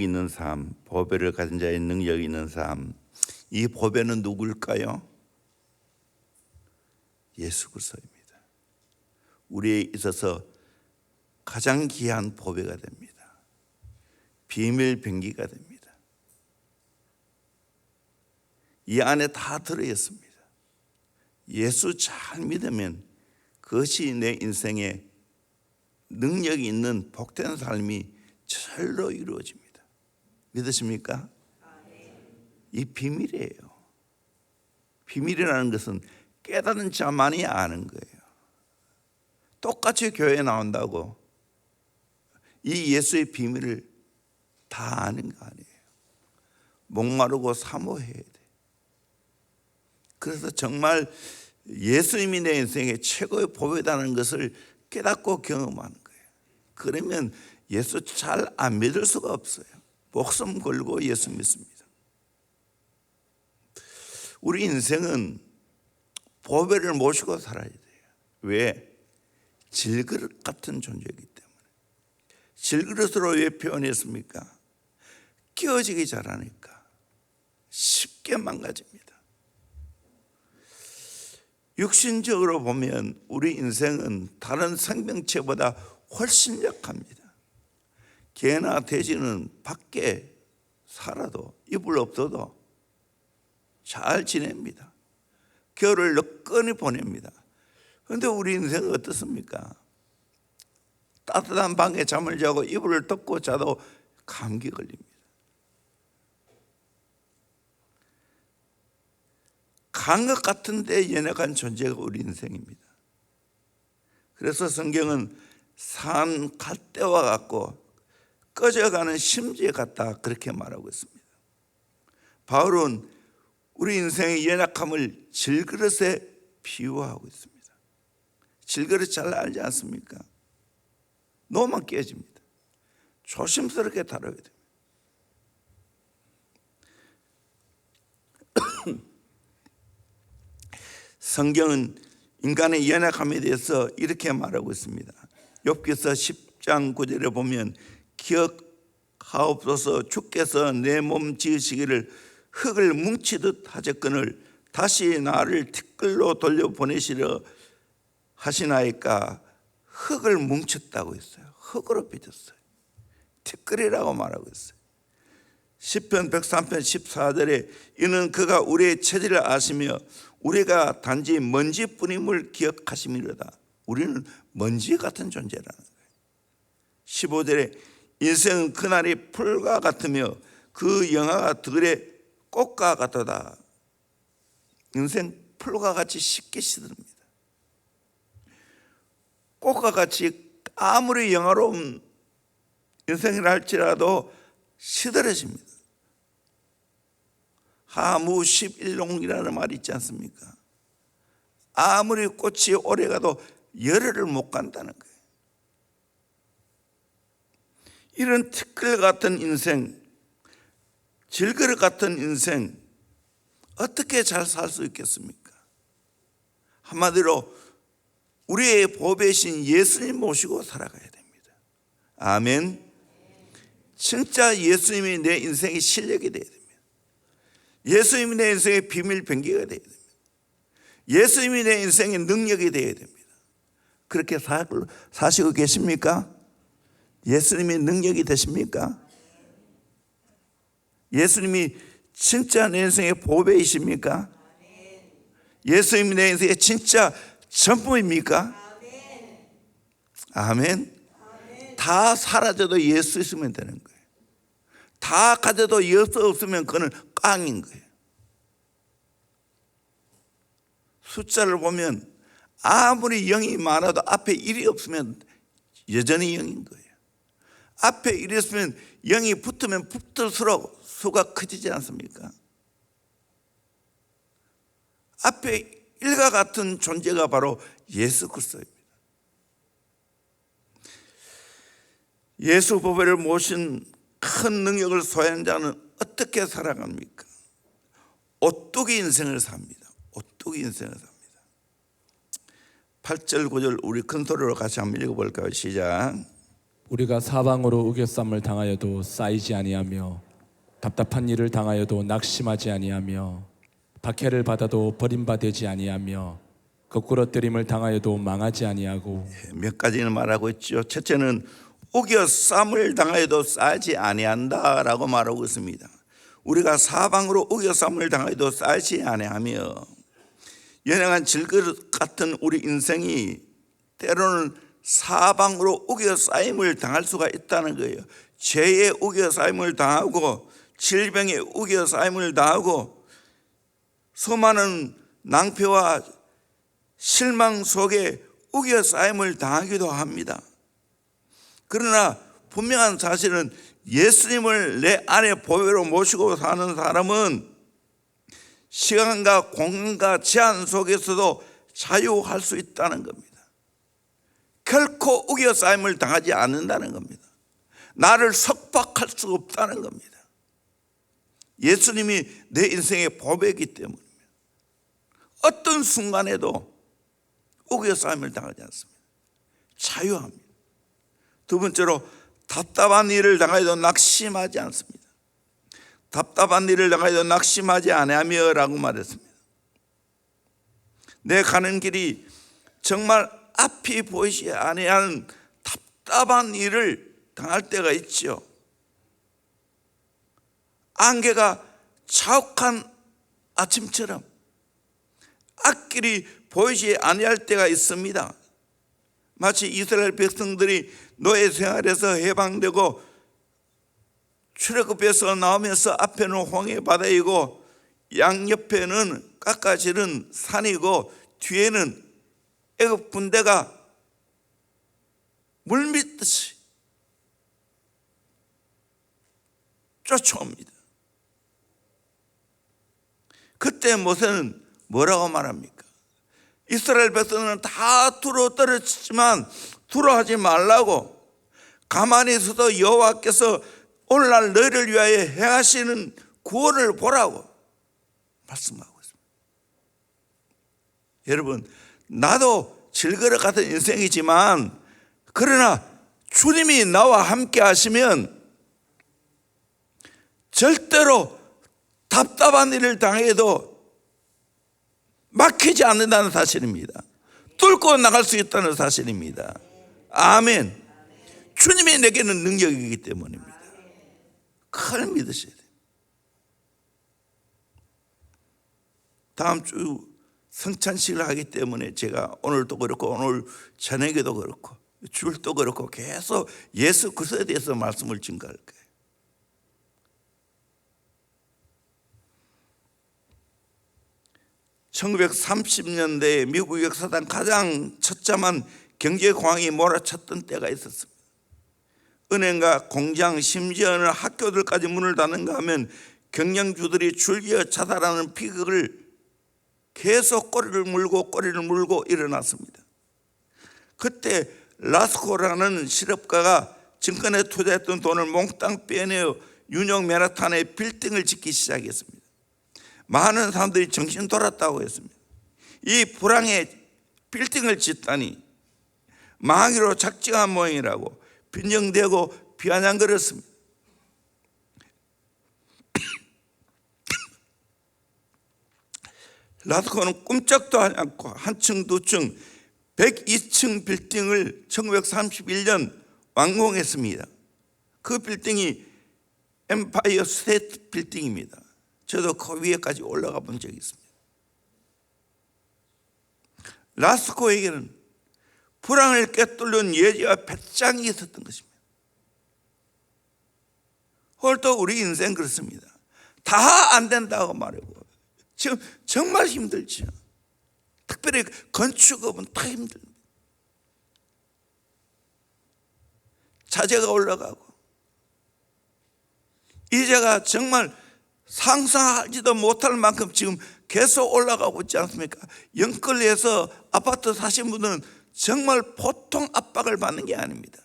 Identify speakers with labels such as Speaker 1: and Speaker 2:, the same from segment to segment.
Speaker 1: 있는 삶, 보배를 가진 자의 능력 있는 삶. 이 보배는 누굴까요? 예수 그리스도입니다. 우리에 있어서 가장 귀한 보배가 됩니다. 비밀 병기가 됩니다. 이 안에 다 들어 있습니다. 예수 잘 믿으면 그것이 내 인생에 능력이 있는 복된 삶이 절로 이루어집니다. 믿으십니까? 이 비밀이에요. 비밀이라는 것은 깨달은 자만이 아는 거예요. 똑같이 교회에 나온다고 이 예수의 비밀을 다 아는 거 아니에요. 목마르고 사모해야 돼. 그래서 정말 예수님이 내 인생의 최고의 보배다는 것을 깨닫고 경험하는 거예요. 그러면 예수 잘 안 믿을 수가 없어요. 목숨 걸고 예수 믿습니다. 우리 인생은 보배를 모시고 살아야 돼요. 왜? 질그릇 같은 존재이기 때문에. 질그릇으로 왜 표현했습니까? 끼어지기 잘하니까 쉽게 망가집니다. 육신적으로 보면 우리 인생은 다른 생명체보다 훨씬 약합니다. 개나 돼지는 밖에 살아도 이불 없어도 잘 지냅니다. 겨울을 너끈히 보냅니다. 그런데 우리 인생은 어떻습니까? 따뜻한 방에 잠을 자고 이불을 덮고 자도 감기 걸립니다. 강것 같은데 연약한 존재가 우리 인생입니다. 그래서 성경은 산 갈대와 같고 꺼져가는 심지에 같다 그렇게 말하고 있습니다. 바울은 우리 인생의 연약함을 질그릇에 비유하고 있습니다. 질그릇 잘 알지 않습니까? 놓으면 깨집니다. 조심스럽게 다뤄야 됩니다. 성경은 인간의 연약함에 대해서 이렇게 말하고 있습니다. 욥기서 10장 9절에 보면 기억하옵소서 주께서 내 몸 지으시기를 흙을 뭉치듯 하셨거늘 다시 나를 티끌로 돌려 보내시려 하시나이까 흙을 뭉쳤다고 했어요. 흙으로 빚었어요. 티끌이라고 말하고 있어요. 10편 103편 14절에 이는 그가 우리의 체질을 아시며 우리가 단지 먼지뿐임을 기억하심이로다. 우리는 먼지 같은 존재라는 거예요. 15절에 인생은 그날이 풀과 같으며 그 영화가 들의 꽃과 같도다. 인생 풀과 같이 쉽게 시듭니다. 꽃과 같이 아무리 영화로운 인생이라 할지라도 시들어집니다. 하무 11농이라는 말이 있지 않습니까? 아무리 꽃이 오래 가도 열흘을 못 간다는 거예요. 이런 티끌 같은 인생, 질그릇 같은 인생, 어떻게 잘 살 수 있겠습니까? 한마디로 우리의 보배신 예수님 모시고 살아가야 됩니다. 아멘. 진짜 예수님이 내 인생의 실력이 돼야 됩니다. 예수님이 내 인생의 비밀 병기가 돼야 됩니다. 예수님이 내 인생의 능력이 돼야 됩니다. 그렇게 사시고 계십니까? 예수님이 능력이 되십니까? 예수님이 진짜 내 인생의 보배이십니까? 예수님이 내 인생의 진짜 전부입니까? 아멘. 다 사라져도 예수 있으면 되는 거예요. 다 가져도 예수 없으면 그는 깡인 거예요. 숫자를 보면 아무리 영이 많아도 앞에 1이 없으면 여전히 영인 거예요. 앞에 1이 있으면 영이 붙으면 붙을수록 수가 커지지 않습니까? 앞에 일과 같은 존재가 바로 예수 그리스도입니다. 예수 보배를 모신 큰 능력을 소유한 자는 어떻게 살아갑니까? 오뚜기 인생을 삽니다. 오뚜기 인생을 삽니다. 8절 9절 우리 큰 소리로 같이 한번 읽어볼까요? 시작
Speaker 2: 우리가 사방으로 우겨쌈을 당하여도 쌓이지 아니하며 답답한 일을 당하여도 낙심하지 아니하며 박해를 받아도 버림받지 아니하며 거꾸로 때림을 당하여도 망하지 아니하고
Speaker 1: 몇 가지는 말하고 있죠. 첫째는 우겨 쌈을 당하여도 싸지 아니한다라고 말하고 있습니다. 우리가 사방으로 우겨 쌈을 당하여도 싸지 아니하며 연약한 질그릇 같은 우리 인생이 때로는 사방으로 우겨 쌓임을 당할 수가 있다는 거예요. 죄의 우겨 쌓임을 당하고 질병의 우겨 쌓임을 당하고 수많은 낭패와 실망 속에 우겨 쌓임을 당하기도 합니다. 그러나 분명한 사실은 예수님을 내 안에 보배로 모시고 사는 사람은 시간과 공간과 제한 속에서도 자유할 수 있다는 겁니다. 결코 우겨 쌓임을 당하지 않는다는 겁니다. 나를 석박할 수 없다는 겁니다. 예수님이 내 인생의 보배이기 때문입니다. 어떤 순간에도 우겨 쌓임을 당하지 않습니다. 자유합니다. 두 번째로 답답한 일을 당하여도 낙심하지 않습니다. 답답한 일을 당하여도 낙심하지 아니하며라고 말했습니다. 내 가는 길이 정말 앞이 보이지 아니하는 답답한 일을 당할 때가 있죠. 안개가 자욱한 아침처럼 앞길이 보이지 아니할 때가 있습니다. 마치 이스라엘 백성들이 노예 생활에서 해방되고 출애굽에서 나오면서 앞에는 홍해 바다이고 양옆에는 깎아지른 산이고 뒤에는 애굽 군대가 물밀듯이 쫓아옵니다. 그때 모세는 뭐라고 말합니까? 이스라엘 백성은 다 두루 떨어지지만 두루 하지 말라고 가만히 있어도 여호와께서 오늘날 너희를 위하여 행하시는 구원을 보라고 말씀하고 있습니다. 여러분 나도 질거려 같은 인생이지만 그러나 주님이 나와 함께 하시면 절대로 답답한 일을 당해도 막히지 않는다는 사실입니다. 뚫고 나갈 수 있다는 사실입니다. 아멘. 주님이 내게는 능력이기 때문입니다. 그걸 믿으셔야 돼요. 다음 주 성찬식을 하기 때문에 제가 오늘도 그렇고 오늘 저녁에도 그렇고 주일도 그렇고 계속 예수 그리스도에 대해서 말씀을 증거할 거예요. (1930년대에) 미국 역사상 가장 처참한 경제공황이 몰아쳤던 때가 있었습니다. 은행과 공장 심지어는 학교들까지 문을 닫는가 하면 경영주들이 줄기어 자살하는 비극을 계속 꼬리를 물고 꼬리를 물고 일어났습니다. 그때 라스코라는 실업가가 증권에 투자했던 돈을 몽땅 빼내어 유명 맨하탄의 빌딩을 짓기 시작했습니다. 많은 사람들이 정신 돌았다고 했습니다. 이 불황의 빌딩을 짓다니 망하기로 작정한 모양이라고 빈정대고 비아냥거렸습니다. 라스코는 꿈쩍도 하지 않고 한층 두층 102층 빌딩을 1931년 완공했습니다. 그 빌딩이 엠파이어 스테이트 빌딩입니다. 저도 그 위에까지 올라가 본 적이 있습니다. 라스코에게는 불황을 꿰뚫는 예지와 배짱이 있었던 것입니다. 오늘도 우리 인생 그렇습니다. 다 안 된다고 말하고 지금 정말 힘들죠. 특별히 건축업은 다 힘듭니다. 자재가 올라가고 이자가 정말 상상하지도 못할 만큼 지금 계속 올라가고 있지 않습니까? 영끌리에서 아파트 사신 분들은 정말 보통 압박을 받는 게 아닙니다.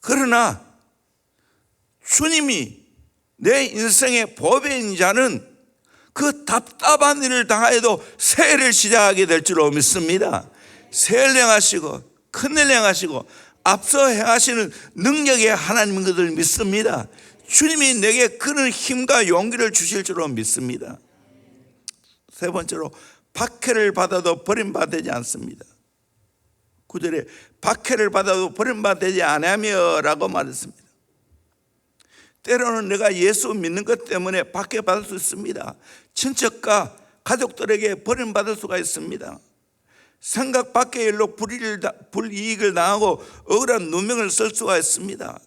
Speaker 1: 그러나 주님이 내 인생의 보배인 자는 그 답답한 일을 당하여도 새해를 시작하게 될 줄로 믿습니다. 새해를 행하시고 큰일 행하시고 앞서 행하시는 능력의 하나님인 것을 믿습니다. 주님이 내게 그런 힘과 용기를 주실 줄로 믿습니다. 세 번째로 박해를 받아도 버림받지 않습니다. 구절에 박해를 받아도 버림받지 않으며라고 말했습니다. 때로는 내가 예수 믿는 것 때문에 박해받을 수 있습니다. 친척과 가족들에게 버림받을 수가 있습니다. 생각 밖의 일로 불이익을, 당하고 억울한 누명을 쓸 수가 있습니다.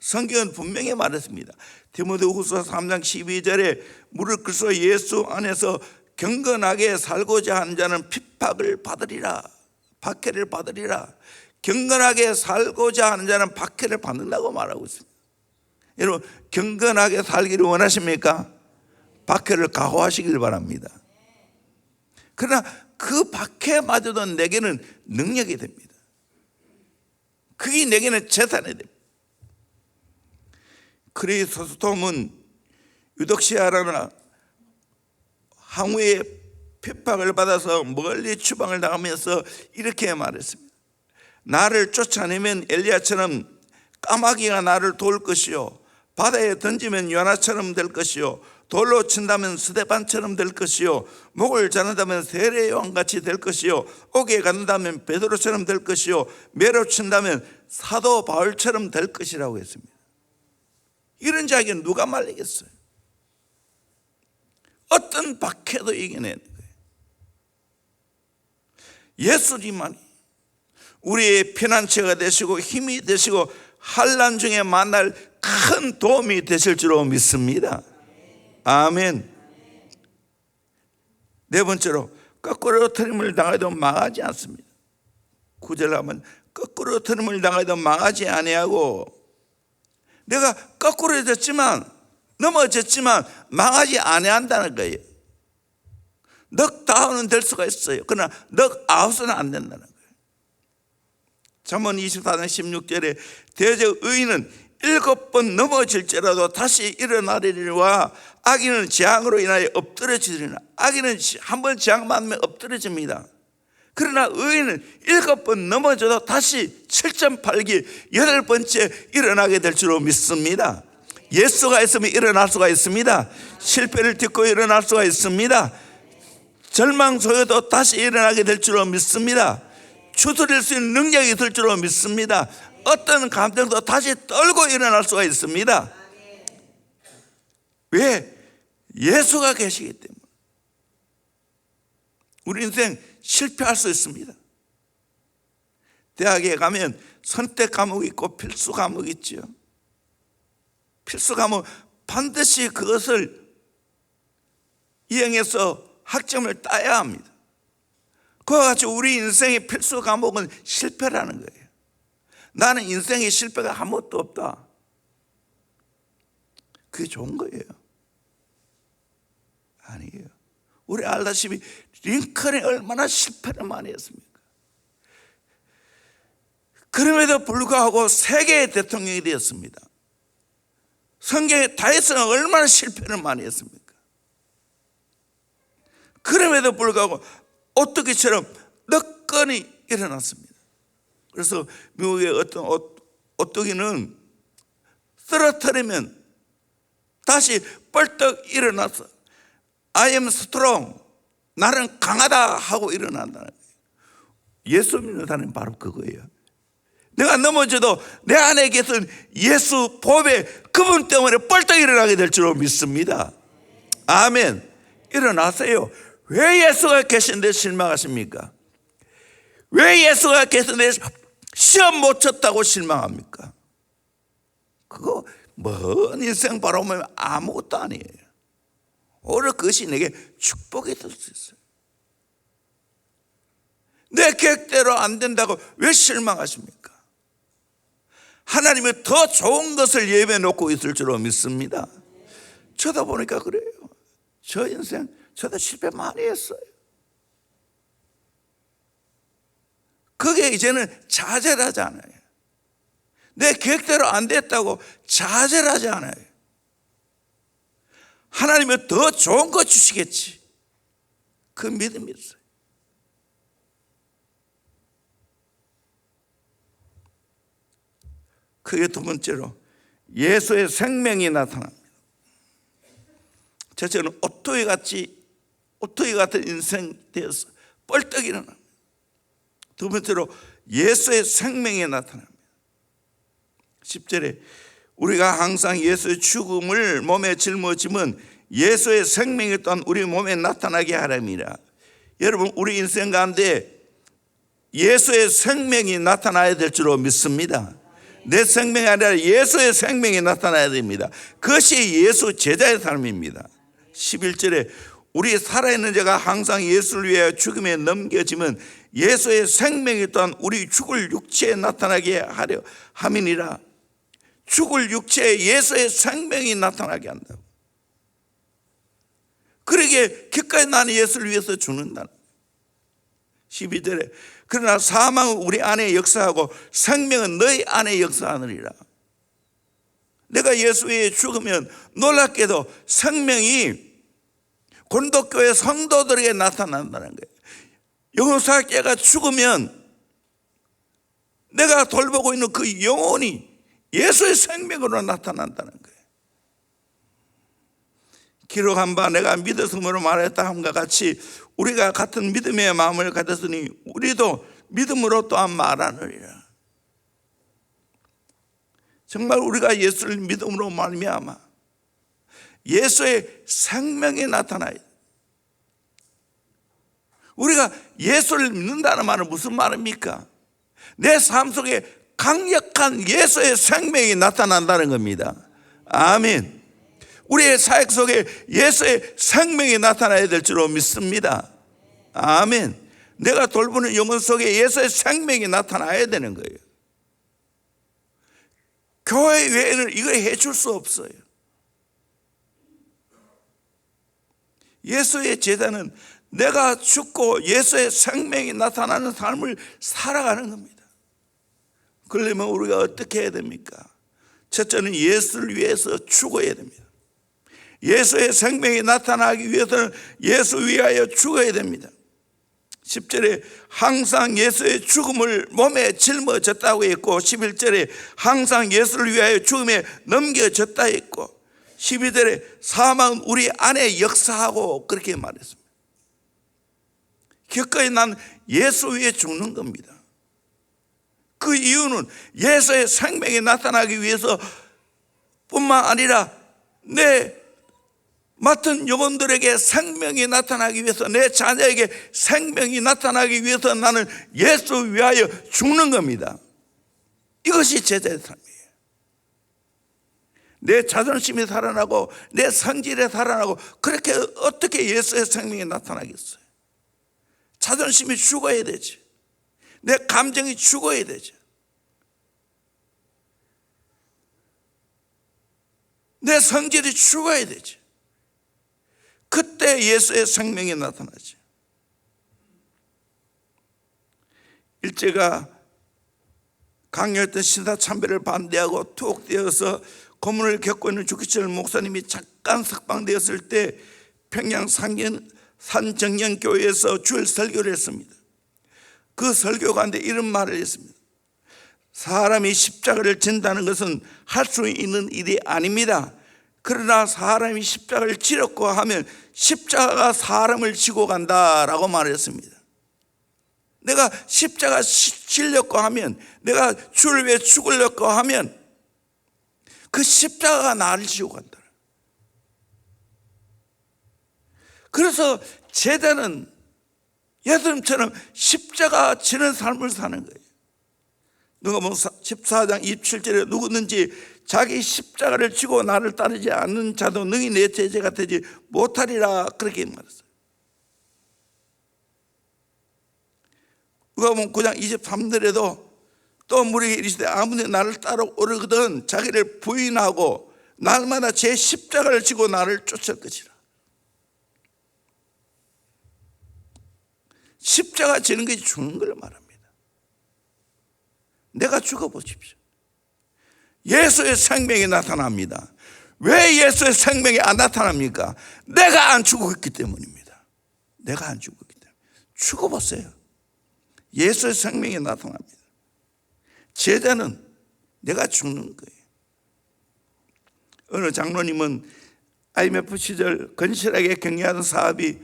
Speaker 1: 성경은 분명히 말했습니다. 디모데 후서 3장 12절에 무릇 그리스도 예수 안에서 경건하게 살고자 하는 자는 핍박을 받으리라. 박해를 받으리라. 경건하게 살고자 하는 자는 박해를 받는다고 말하고 있습니다. 여러분 경건하게 살기를 원하십니까? 박해를 각오하시길 바랍니다. 그러나 그 박해마저도 내게는 능력이 됩니다. 그게 내게는 재산이 됩니다. 크리스토톰은 유독시아라는 항우의 핍박을 받아서 멀리 추방을 당하면서 이렇게 말했습니다. 나를 쫓아내면 엘리야처럼 까마귀가 나를 도울 것이요 바다에 던지면 요나처럼 될 것이요 돌로 친다면 스데반처럼 될 것이요 목을 자른다면 세례 왕같이 될 것이요 옥에 간다면 베드로처럼 될 것이요 매로 친다면 사도 바울처럼 될 것이라고 했습니다. 이런 자에게 누가 말리겠어요? 어떤 박해도 이겨내는 거예요. 예수님만이 우리의 피난처가 되시고 힘이 되시고 환란 중에 만날 큰 도움이 되실 줄로 믿습니다. 아멘. 네 번째로 거꾸로 트림을 당해도 망하지 않습니다. 구절 하면 거꾸로 트림을 당해도 망하지 아니하고 내가 거꾸로 졌지만 넘어졌지만 망하지 아니한다는 거예요. 넉 다운은 될 수가 있어요. 그러나 넉 아웃은 안 된다는 거예요. 잠언 24장 16절에 대적 의인은 일곱 번 넘어질지라도 다시 일어나리니와 악인은 재앙으로 인하여 엎드러지리라. 악인은 한번 재앙 맞으면 엎드러집니다. 그러나 의인은 일곱 번 넘어져도 다시 7.8기 여덟 번째 일어나게 될 줄로 믿습니다. 예수가 있으면 일어날 수가 있습니다. 실패를 딛고 일어날 수가 있습니다. 절망 속에도 다시 일어나게 될 줄로 믿습니다. 추스릴 수 있는 능력이 있을 줄로 믿습니다. 어떤 감정도 다시 떨고 일어날 수가 있습니다. 왜? 예수가 계시기 때문에. 우리 인생 실패할 수 있습니다. 대학에 가면 선택 과목이 있고 필수 과목이 있죠. 필수 과목 반드시 그것을 이행해서 학점을 따야 합니다. 그와 같이 우리 인생의 필수 과목은 실패라는 거예요. 나는 인생의 실패가 아무것도 없다. 그게 좋은 거예요. 아니에요. 우리 알다시피 링컨이 얼마나 실패를 많이 했습니까? 그럼에도 불구하고 세계의 대통령이 되었습니다. 성경의 다윗은 얼마나 실패를 많이 했습니까? 그럼에도 불구하고 오뚜기처럼 너건이 일어났습니다. 그래서 미국의 어떤 오뚜기는 쓰러뜨리면 다시 벌떡 일어나서 I am strong. 나는 강하다 하고 일어난다는 거예요. 예수 믿는 사람은 바로 그거예요. 내가 넘어져도 내 안에 계신 예수 보배 그분 때문에 벌떡 일어나게 될 줄로 믿습니다. 아멘. 일어나세요. 왜 예수가 계신데 실망하십니까? 왜 예수가 계신데 시험 못 쳤다고 실망합니까? 그거 먼 인생 바라보면 아무것도 아니에요. 오히려 그것이 내게 축복이 될 수 있어요. 내 계획대로 안 된다고 왜 실망하십니까? 하나님이 더 좋은 것을 예배 놓고 있을 줄로 믿습니다. 쳐다보니까 그래요. 저 인생 저도 실패 많이 했어요. 그게 이제는 않아요. 내 계획대로 안 됐다고 좌절하지 않아요. 하나님은 더 좋은 거 주시겠지. 그 믿음이 있어요. 그게 두 번째로 예수의 생명이 나타납니다. 첫째는 오토이 같이 오토이 같은 인생 되어서 뻘떡 일어나. 두 번째로 예수의 생명이 나타납니다. 10절에 우리가 항상 예수의 죽음을 몸에 짊어지면 예수의 생명이 또한 우리 몸에 나타나게 하랍니다. 여러분 우리 인생 가운데 예수의 생명이 나타나야 될 줄로 믿습니다. 내 생명이 아니라 예수의 생명이 나타나야 됩니다. 그것이 예수 제자의 삶입니다. 11절에 우리 살아있는 자가 항상 예수를 위하여 죽음에 넘겨지면 예수의 생명이 또한 우리 죽을 육체에 나타나게 하려 함이니라. 죽을 육체에 예수의 생명이 나타나게 한다고. 그러게 기꺼이 나는 예수를 위해서 죽는다. 12절에 그러나 사망은 우리 안에 역사하고 생명은 너희 안에 역사하느니라. 내가 예수 위에 죽으면 놀랍게도 생명이 곤도교회 성도들에게 나타난다는 거예요. 영혼사학자가 죽으면 내가 돌보고 있는 그 영혼이 예수의 생명으로 나타난다는 거예요. 기록한 바 내가 믿었음으로 말했다 함과 같이 우리가 같은 믿음의 마음을 가졌으니 우리도 믿음으로 또한 말하느니라. 정말 우리가 예수를 믿음으로 말미암아 예수의 생명이 나타나요. 우리가 예수를 믿는다는 말은 무슨 말입니까? 내 삶 속에 강력한 예수의 생명이 나타난다는 겁니다. 아멘. 우리의 사역 속에 예수의 생명이 나타나야 될 줄로 믿습니다. 아멘. 내가 돌보는 영혼 속에 예수의 생명이 나타나야 되는 거예요. 교회 외에는 이걸 해줄 수 없어요. 예수의 제자는 내가 죽고 예수의 생명이 나타나는 삶을 살아가는 겁니다. 그러려면 우리가 어떻게 해야 됩니까? 첫째는 예수를 위해서 죽어야 됩니다. 예수의 생명이 나타나기 위해서는 예수 위하여 죽어야 됩니다. 10절에 항상 예수의 죽음을 몸에 짊어졌다고 했고 11절에 항상 예수를 위하여 죽음에 넘겨졌다 했고 12절에 사망은 우리 안에 역사하고 그렇게 말했습니다. 기꺼이 난 예수 위에 죽는 겁니다. 그 이유는 예수의 생명이 나타나기 위해서 뿐만 아니라 내 맡은 영혼들에게 생명이 나타나기 위해서 내 자녀에게 생명이 나타나기 위해서 나는 예수 위하여 죽는 겁니다. 이것이 제자의 삶이에요. 내 자존심이 살아나고 내 성질에 살아나고 그렇게 어떻게 예수의 생명이 나타나겠어요? 자존심이 죽어야 되지. 내 감정이 죽어야 되죠. 내 성질이 죽어야 되죠. 그때 예수의 생명이 나타나죠. 일제가 강요했던 신사 참배를 반대하고 투옥되어서 고문을 겪고 있는 주기철 목사님이 잠깐 석방되었을 때 평양 상현 산정년교회에서 주일 설교를 했습니다. 그 설교 가운데 이런 말을 했습니다. 사람이 십자가를 진다는 것은 할 수 있는 일이 아닙니다. 그러나 사람이 십자가를 지렸고 하면 십자가가 사람을 지고 간다라고 말했습니다. 내가 십자가 질렸고 하면 내가 주를 위해 죽으려고 하면 그 십자가가 나를 지고 간다. 그래서 제자는 예수님처럼 십자가 지는 삶을 사는 거예요. 누가 뭐 14장 27절에 누구든지 자기 십자가를 지고 나를 따르지 않는 자도 능히 내 제자가 되지 못하리라 그렇게 말했어요. 누가 보면 9장 23절에도 또 무리에게 이르시되 아무리 나를 따라오르거든 자기를 부인하고 날마다 제 십자가를 지고 나를 쫓을 것이라. 십자가 지는 것이 죽는 걸 말합니다. 내가 죽어보십시오. 예수의 생명이 나타납니다. 왜 예수의 생명이 안 나타납니까? 내가 안 죽었기 때문입니다. 내가 안 죽었기 때문에. 죽어보세요. 예수의 생명이 나타납니다. 제자는 내가 죽는 거예요. 어느 장로님은 IMF 시절 건실하게 경영하던 사업이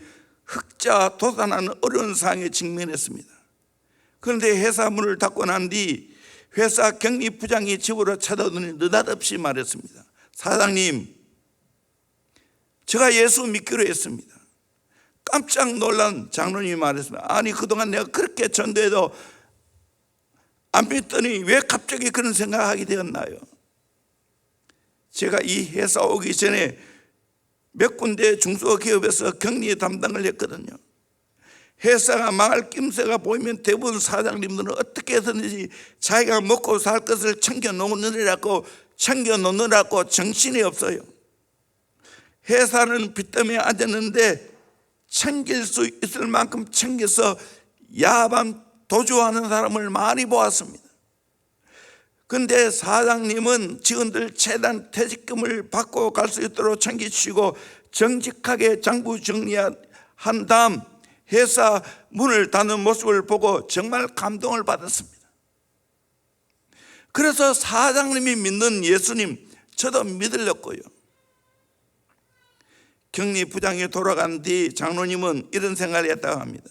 Speaker 1: 흑자 도산하는 어려운 상황에 직면했습니다. 그런데 회사 문을 닫고 난 뒤 회사 경리 부장이 집으로 찾아오더니 느닷없이 말했습니다. 사장님, 제가 예수 믿기로 했습니다. 깜짝 놀란 장로님이 말했습니다. 아니 그동안 내가 그렇게 전도해도 안 믿더니 왜 갑자기 그런 생각하게 되었나요? 제가 이 회사 오기 전에 몇 군데 중소기업에서 격리 담당을 했거든요. 회사가 망할 낌새가 보이면 대부분 사장님들은 어떻게 해서든지 자기가 먹고 살 것을 챙겨 놓느라고 챙겨 놓느라고 정신이 없어요. 회사는 빚 때문에 앉았는데 챙길 수 있을 만큼 챙겨서 야밤 도주하는 사람을 많이 보았습니다. 근데 사장님은 직원들 최단 퇴직금을 받고 갈 수 있도록 챙기시고 정직하게 장부 정리한 다음 회사 문을 닫는 모습을 보고 정말 감동을 받았습니다. 그래서 사장님이 믿는 예수님 저도 믿으려고요. 격리 부장이 돌아간 뒤 장로님은 이런 생각을 했다고 합니다.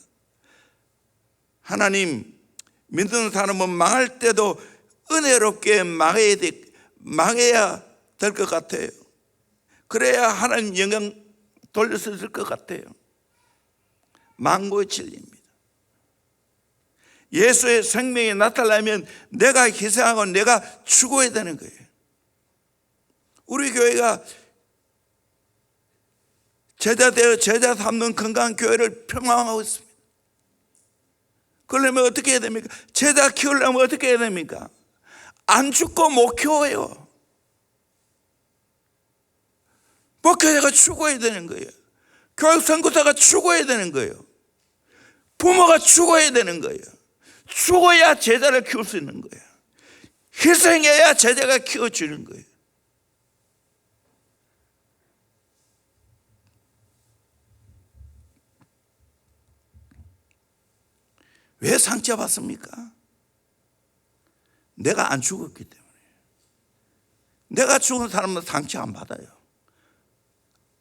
Speaker 1: 하나님 믿는 사람은 망할 때도 은혜롭게 망해야, 돼, 망해야 될 것 같아요. 그래야 하나님 영광 돌릴 수 있을 것 같아요. 망고의 진리입니다. 예수의 생명이 나타나면 내가 희생하고 내가 죽어야 되는 거예요. 우리 교회가 제자 되어 제자 삼는 건강한 교회를 평화하고 있습니다. 그러려면 어떻게 해야 됩니까? 제자 키우려면 어떻게 해야 됩니까? 안 죽고 못 키워요. 목회자가 죽어야 되는 거예요. 교육 선교사가 죽어야 되는 거예요. 부모가 죽어야 되는 거예요. 죽어야 제자를 키울 수 있는 거예요. 희생해야 제자가 키워주는 거예요. 왜 상처받습니까? 내가 안 죽었기 때문에. 내가 죽은 사람은 상처 안 받아요.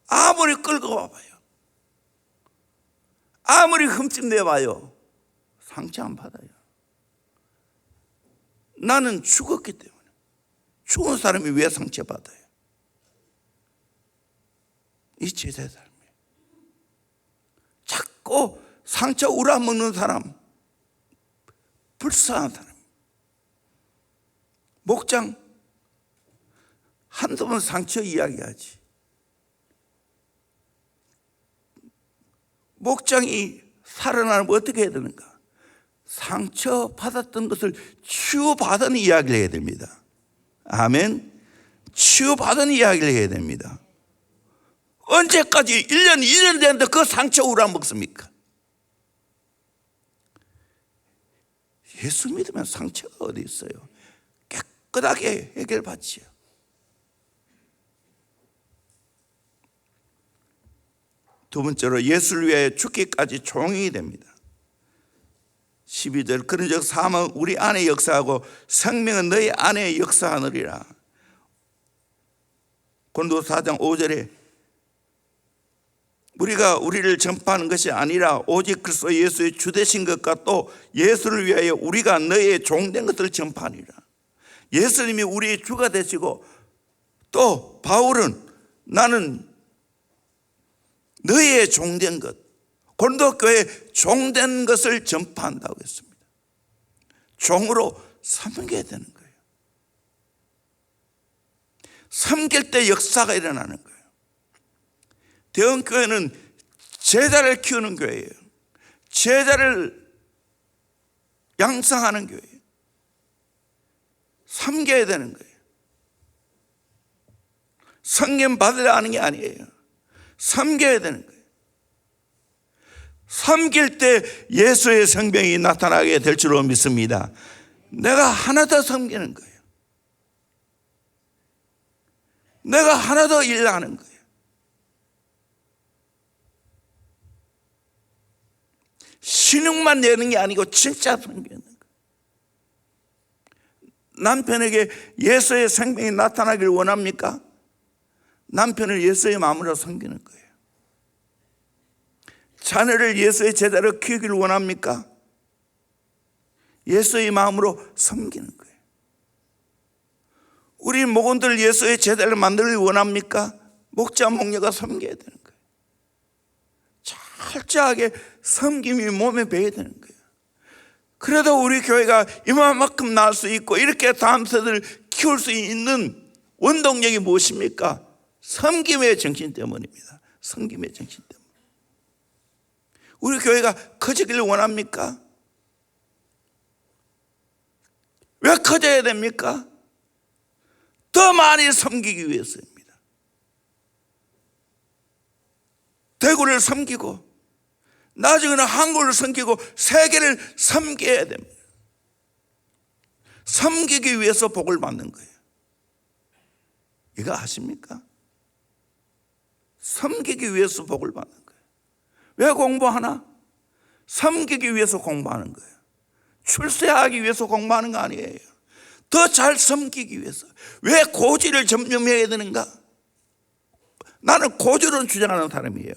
Speaker 1: 아무리 끌고 와봐요. 아무리 흠집내봐요. 상처 안 받아요. 나는 죽었기 때문에. 죽은 사람이 왜 상처 받아요? 이 제자의 삶이. 자꾸 상처 우라 먹는 사람, 불쌍한 사람. 목장 한두 번 상처 이야기하지. 목장이 살아나면 어떻게 해야 되는가? 상처 받았던 것을 치유받은 이야기를 해야 됩니다. 아멘. 치유받은 이야기를 해야 됩니다. 언제까지 1년, 2년 됐는데 그 상처 우라 먹습니까? 예수 믿으면 상처가 어디 있어요? 깨끗하게 해결받지요. 두 번째로 예수를 위해 죽기까지 종이 됩니다. 12절 그런즉 삶은 우리 안에 역사하고 생명은 너희 안에 역사하느리라. 고린도 4장 5절에 우리가 우리를 전파하는 것이 아니라 오직 그리스도 예수의 주 되신 것과 또 예수를 위하여 우리가 너희의 종된 것을 전파하니라. 예수님이 우리의 주가 되시고 또 바울은 나는 너희의 종된 것, 교회 종된 것을 전파한다고 했습니다. 종으로 섬겨야 되는 거예요. 섬길 때 역사가 일어나는 거예요. 대원교회는 제자를 키우는 교회예요. 제자를 양성하는 교회예요. 섬겨야 되는 거예요. 성경 받으려 하는 게 아니에요. 섬겨야 되는 거예요. 섬길 때 예수의 생명이 나타나게 될 줄로 믿습니다. 내가 하나 더 섬기는 거예요. 내가 하나 더 일 하는 거예요. 신용만 내는 게 아니고 진짜 섬기는. 남편에게 예수의 생명이 나타나길 원합니까? 남편을 예수의 마음으로 섬기는 거예요. 자녀를 예수의 제자로 키우길 원합니까? 예수의 마음으로 섬기는 거예요. 우리 목원들 예수의 제자를 만들기 원합니까? 목자 목녀가 섬겨야 되는 거예요. 철저하게 섬김이 몸에 배야 되는 거예요. 그래도 우리 교회가 이만큼 나을 수 있고 이렇게 다음 세대를 키울 수 있는 원동력이 무엇입니까? 섬김의 정신 때문입니다. 섬김의 정신 때문. 우리 교회가 커지기를 원합니까? 왜 커져야 됩니까? 더 많이 섬기기 위해서입니다. 대구를 섬기고 나중에는 한국을 섬기고 세계를 섬겨야 됩니다. 섬기기 위해서 복을 받는 거예요. 이거 아십니까? 섬기기 위해서 복을 받는 거예요. 왜 공부하나? 섬기기 위해서 공부하는 거예요. 출세하기 위해서 공부하는 거 아니에요. 더 잘 섬기기 위해서. 왜 고지를 점령해야 되는가? 나는 고지를 주장하는 사람이에요.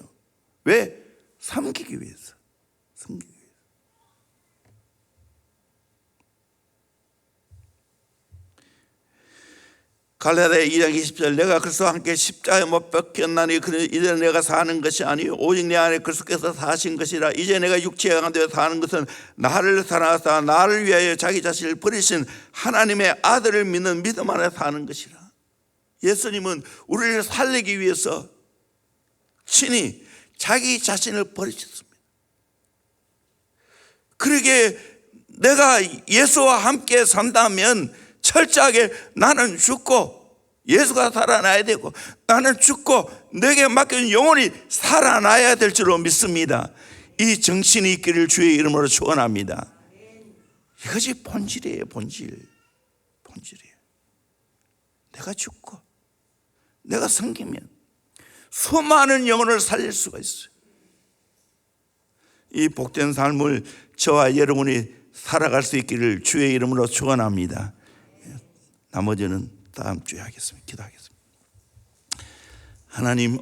Speaker 1: 왜? 섬기기 위해서. 섬기기 위해서. 갈라디아 2장 20절 내가 그리스도와 함께 십자가에 못 박혔나니 이제 내가 사는 것이 아니요 오직 내 안에 그리스도께서 사신 것이라 이제 내가 육체에 가운데 사는 것은 나를 사랑하사 나를 위하여 자기 자신을 버리신 하나님의 아들을 믿는 믿음 안에 사는 것이라 예수님은 우리를 살리기 위해서 친히 자기 자신을 버리셨습니다 그러게 내가 예수와 함께 산다면 철저하게 나는 죽고 예수가 살아나야 되고 나는 죽고 내게 맡겨진 영혼이 살아나야 될 줄로 믿습니다. 이 정신이 있기를 주의 이름으로 축원합니다. 이것이 본질이에요, 본질. 본질이에요. 내가 죽고 내가 섬기면 수많은 영혼을 살릴 수가 있어요. 이 복된 삶을 저와 여러분이 살아갈 수 있기를 주의 이름으로 축원합니다. 나머지는 다음 주에 하겠습니다. 기도하겠습니다. 하나님